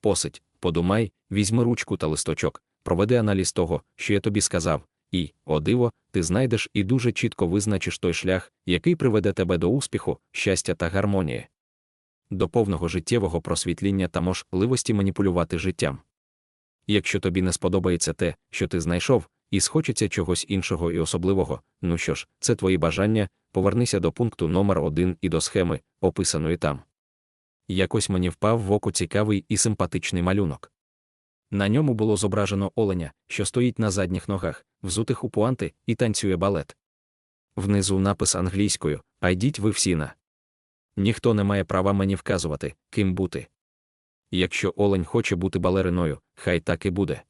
посидь, подумай, візьми ручку та листочок, проведи аналіз того, що я тобі сказав, і, о диво, ти знайдеш і дуже чітко визначиш той шлях, який приведе тебе до успіху, щастя та гармонії. До повного життєвого просвітління та можливості маніпулювати життям. Якщо тобі не сподобається те, що ти знайшов, і схочеться чогось іншого і особливого, ну що ж, це твої бажання, повернися до пункту номер один і до схеми, описаної там. Якось мені впав в око цікавий і симпатичний малюнок. На ньому було зображено оленя, що стоїть на задніх ногах, взутих у пуанти, і танцює балет. Внизу напис англійською А йдіть ви всі на. Ніхто не має права мені вказувати, ким бути. Якщо олень хоче бути балериною, хай так і буде.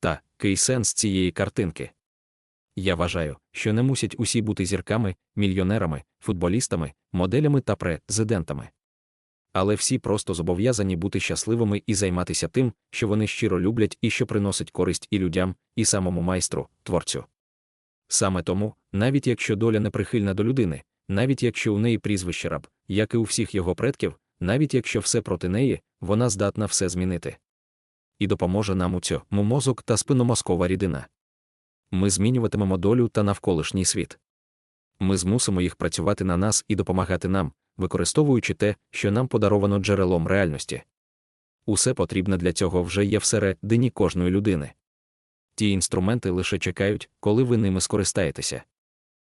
Та, кий сенс цієї картинки. Я вважаю, що не мусять усі бути зірками, мільйонерами, футболістами, моделями та президентами. Але всі просто зобов'язані бути щасливими і займатися тим, що вони щиро люблять і що приносить користь і людям, і самому майстру, творцю. Саме тому, навіть якщо доля неприхильна до людини, навіть якщо у неї прізвище раб, як і у всіх його предків, навіть якщо все проти неї, вона здатна все змінити. І допоможе нам у цьому мозок та спинномозкова рідина. Ми змінюватимемо долю та навколишній світ. Ми змусимо їх працювати на нас і допомагати нам, використовуючи те, що нам подаровано джерелом реальності. Усе потрібне для цього вже є всередині кожної людини. Ті інструменти лише чекають, коли ви ними скористаєтеся.